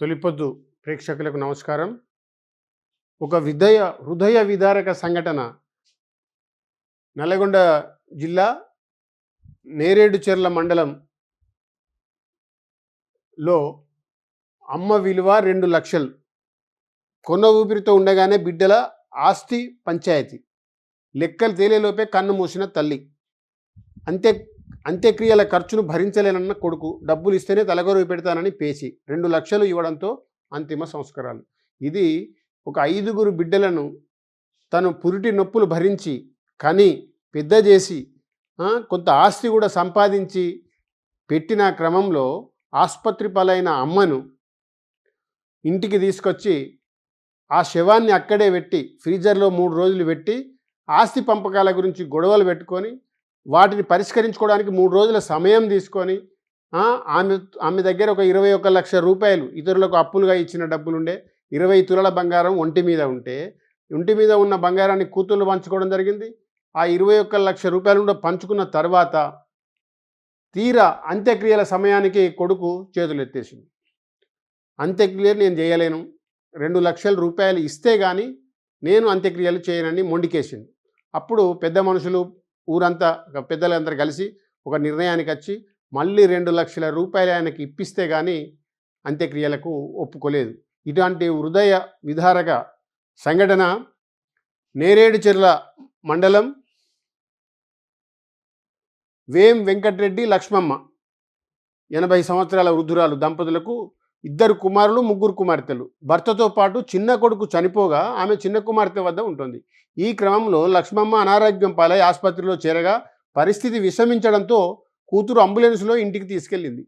తొలిపొద్దు ప్రేక్షకులకు నమస్కారం. ఒక విదయ హృదయ విదారక సంఘటన నల్గొండ జిల్లా నేరేడుచెర్ల మండలంలో అమ్మ విలువ రెండు లక్షలు. కొన్న ఊపిరితో ఉండగానే బిడ్డల ఆస్తి పంచాయతీ. లెక్కలు తేలేలోపే కన్ను మూసిన తల్లి. అంతే అంత్యక్రియల ఖర్చును భరించలేనన్న కొడుకు డబ్బులు ఇస్తేనే తలగొరువు పెడతానని పేచి రెండు లక్షలు ఇవ్వడంతో అంతిమ సంస్కారాలు. ఇది ఒక ఐదుగురు బిడ్డలను తను పురిటి నొప్పులు భరించి కని పెద్ద చేసి కొంత ఆస్తి కూడా సంపాదించి పెట్టిన క్రమంలో ఆసుపత్రి పాలైన అమ్మను ఇంటికి తీసుకొచ్చి ఆ శవాన్ని అక్కడే పెట్టి ఫ్రీజర్లో మూడు రోజులు పెట్టి ఆస్తి పంపకాల గురించి గొడవలు పెట్టుకొని వాటిని పరిష్కరించుకోవడానికి మూడు రోజుల సమయం తీసుకొని ఆమె ఆమె దగ్గర ఒక ఇరవై ఒక లక్ష రూపాయలు ఇతరులకు అప్పులుగా ఇచ్చిన డబ్బులుండే ఇరవై తులల బంగారం ఒంటి మీద ఉంటే ఒంటి మీద ఉన్న బంగారాన్ని కూతుళ్ళు పంచుకోవడం జరిగింది. ఆ ఇరవై ఒక్క లక్ష రూపాయలు కూడా పంచుకున్న తర్వాత తీరా అంత్యక్రియల సమయానికి కొడుకు చేతులు ఎత్తేసింది అంత్యక్రియలు నేను చేయలేను. రెండు లక్షల రూపాయలు ఇస్తే కానీ నేను అంత్యక్రియలు చేయనని మొండికేసింది అప్పుడు పెద్ద మనుషులు ఊరంతా ఒక పెద్దలందరూ కలిసి ఒక నిర్ణయానికి వచ్చి మళ్ళీ రెండు లక్షల రూపాయలు ఆయనకి ఇప్పిస్తే కానీ అంత్యక్రియలకు ఒప్పుకోలేదు. ఇటువంటి హృదయ విధారక సంఘటన నేరేడుచెర్ల మండలం వేం వెంకటరెడ్డి లక్ష్మమ్మ ఎనభై సంవత్సరాల వృద్ధురాలు దంపతులకు ఇద్దరు కుమారులు ముగ్గురు కుమార్తెలు. భర్తతో పాటు చిన్న కొడుకు చనిపోగా ఆమె చిన్న కుమార్తె వద్ద ఉంటుంది. ఈ క్రమంలో లక్ష్మమ్మ అనారోగ్యం పాలై ఆసుపత్రిలో చేరగా పరిస్థితి విషమించడంతో కూతురు అంబులెన్స్లో ఇంటికి తీసుకెళ్ళింది.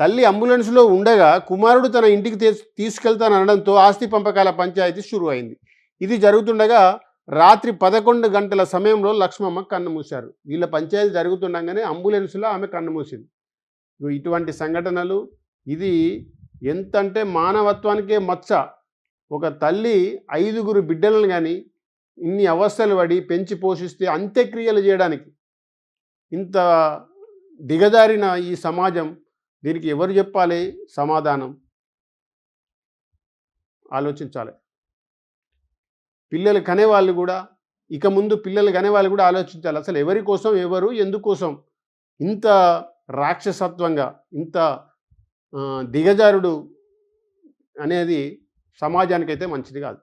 తల్లి అంబులెన్స్లో ఉండగా కుమారుడు తన ఇంటికి తీసుకెళ్తానడంతో ఆస్తి పంపకాల పంచాయతీ షురు అయింది. ఇది జరుగుతుండగా రాత్రి పదకొండు గంటల సమయంలో లక్ష్మమ్మ కన్ను మూశారు. వీళ్ళ పంచాయతీ జరుగుతుండగానే అంబులెన్స్లో ఆమె కన్ను మూసింది. ఇటువంటి సంఘటనలు ఇది ఎంతంటే మానవత్వానికే మచ్చ. ఒక తల్లి ఐదుగురు బిడ్డలను కానీ ఇన్ని అవస్థలు పడి పెంచి పోషిస్తే అంత్యక్రియలు చేయడానికి. ఇంత దిగజారిన ఈ సమాజం దీనికి ఎవరు చెప్పాలి? సమాధానం. ఆలోచించాలి. పిల్లలు కనేవాళ్ళు కూడా ఇక ముందు పిల్లలు కనేవాళ్ళు కూడా ఆలోచించాలి. అసలు ఎవరి కోసం ఎవరు ఎందుకోసం? ఇంత రాక్షసత్వంగా ఇంత దిగజారుడు అనేది సమాజానికైతే మంచిది కాదు.